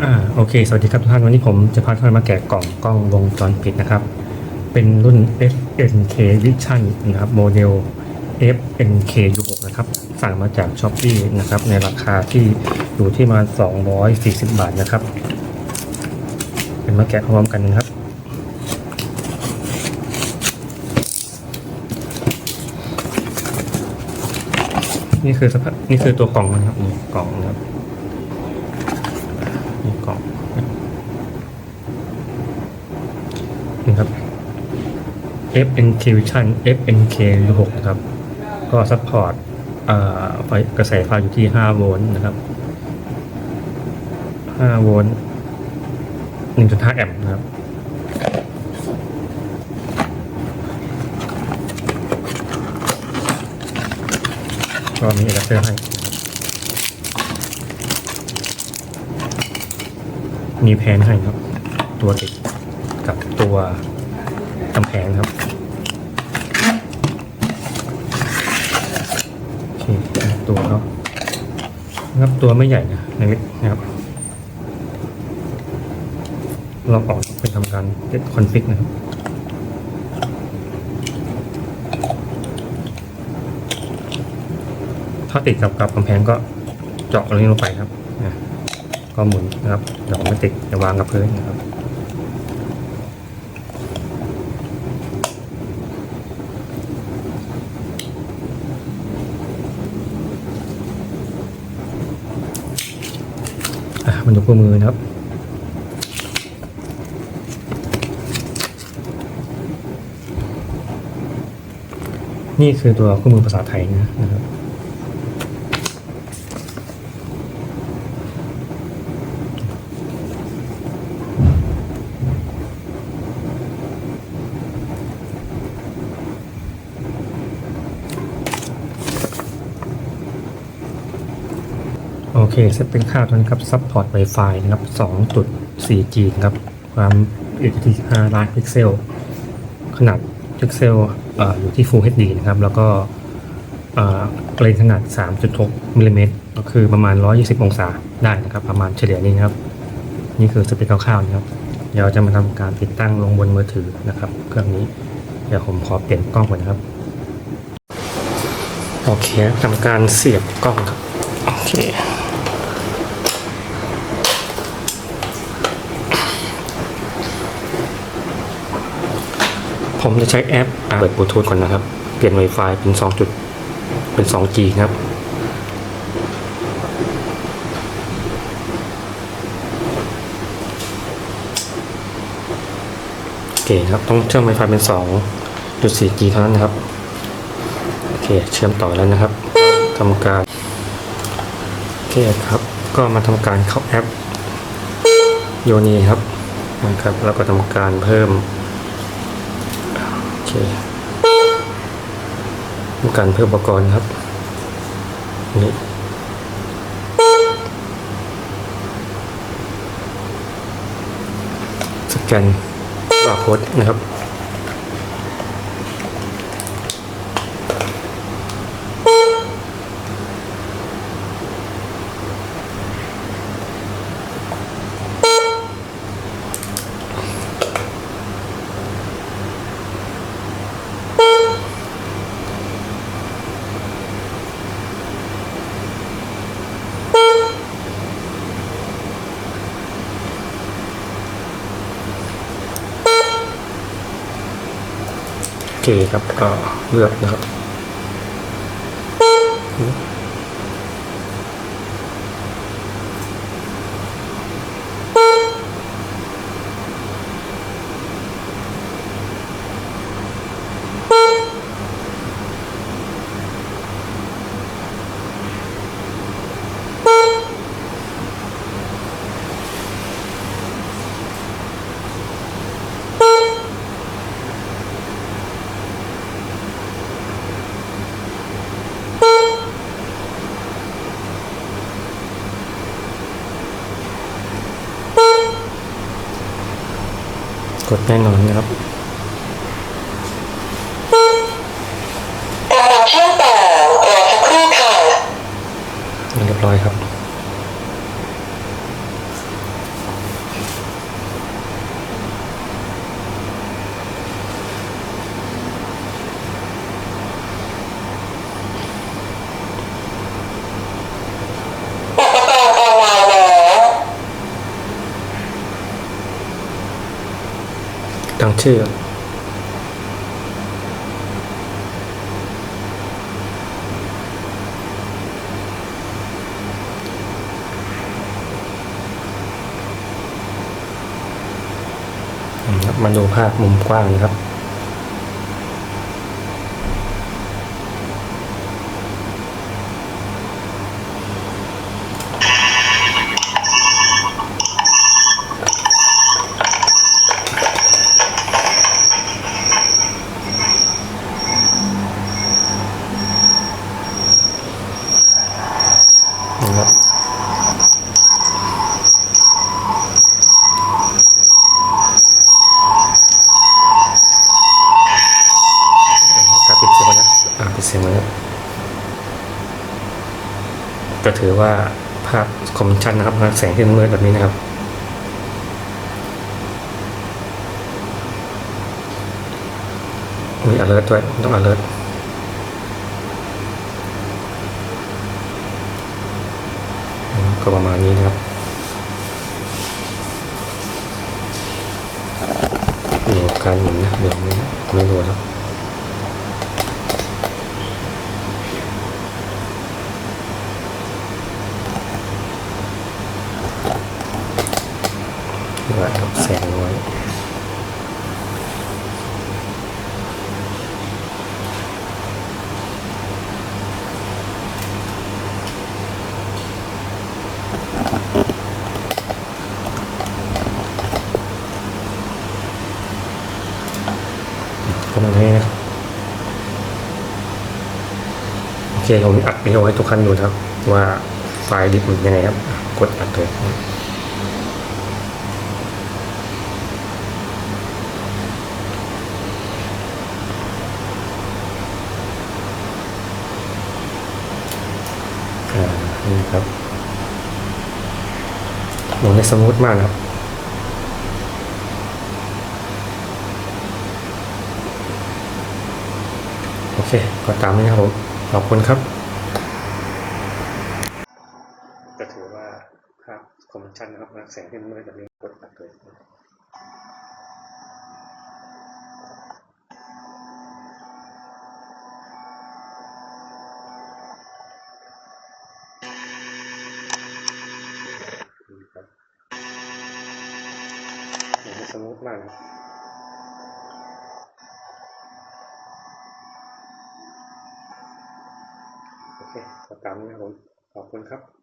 อ่าโอเค สวัสดีครับทุกท่าน วันนี้ผมจะพาทุกท่านมาแกะกล่องกล้องวงจรปิดนะครับ เป็นรุ่น FNK Vision นะครับ โมเดล FNK U6 นะครับ สั่งมาจาก s h อ p e e นะครับ ในราคาที่อยู่ที่ประมา 240 บาทนะครับ เป็นมาแกะพร้อมกันนะครับ นี่คือสภาพนี่คือตัวกล่องนะครับนี่กล่องนะครับ กล่องนี่ครับ FNK Vision FNK 6นะครับ ก็ซัพพอร์ตไฟกระแสไฟอยู่ที่ 5 โวลต์นะครับ 5 โวลต์1.5 แอมป์นะครับก็มีอะแดปเตอร์ให้ มีแพนให้ครับ ตัวติดกับตัวกำแพงครับโอเคตัวเขานะครับตัวไม่ใหญ่นะในเล็กนะครับลองออกเป็นทำการเซตคอนฟิกนะครับถ้าติดกับกับกำแพงก็เจาะตรงนี้ลงไปครับ ก็หมุนนะครับเดี๋ยวไม่ติดจะวางกับพื้นนะครับอะมันดูคู่มือนะครับนี่คือตัวคู่มือภาษาไทยนะครับ เคเซตเป็นค่าตัวนี้ครับซัพพอร์ต Wi-Fi นะครับ 2.4G นะครับ ความละเอียดที่5ล้านพิกเซล ขนาดพิกเซลอยู่ที่ Full HD นะครับ แล้วก็เกรนขนาด 3.6มิลลิเมตรก็คือประมาณ 120 องศาได้นะครับ ประมาณเฉลี่ยนี้นะครับ นี่คือสเปคคร่าวๆนะครับ เดี๋ยวจะมาทำการติดตั้งลงบนมือถือนะครับ เครื่องนี้เดี๋ยวผมขอเปลี่ยนกล้องก่อนนะครับ โอเคทำการเสียบกล้องครับ โอเค ผมจะใช้แอปเปิดบลูทูธก่อนนะครับ เปลี่ยน Wi-Fi เป็น 2 จุด เป็น 2G ครับ โอเคครับ ต้องเชื่อม Wi-Fi เป็น 2.4G เท่านั้นนะครับ โอเค เชื่อมต่อแล้วนะครับทำการ โอเคครับ ก็มาทำการเข้าแอปโยนีครับนะครับ แล้วก็ทำการเพิ่ม คการเพิ่มอุปกรณ์ครับ นี่สแกนบาร์โค้ดนะครับ โอ เคครับก็เลือกนะครับ ก ดแน่นอนนะครับกำลังเชื่อมต่อรอสักครู่ค่ะเรียบร้อยครับ โตั้งชื่อครับมาดูภาพมุมกว้างนะครับการปิดเสียงไว้นะอ่าปิดเสียงไว้นะก็ถือว่าภาพคมชัดนะครับแสงที่มืดแบบนี้นะครับ มี alert ด้วยต้อง alert อืมก็ประมาณนี้นะครับดูการหมุนนะเดี๋ยวไม่ไม่รู้แหละครับ แสงน้อยประมาณนี้นะครับโอเคผมอัดวิดีโอให้ทุกท่านดูนะครับ ว่าไฟล์ดิบมันยังไงครับ กดอัดเลย อ่านี่ครับลงได้สมูทมากนะครับโอเค ก็ตามนี้ครับผม ขอบคุณครับ ก็ถือว่าภาพคมชัดนะครับแสงที่มืดแบบนี้กดอัดเลย สมูทมากนะโอเคตามนี้นะครับผม ขอบคุณครับ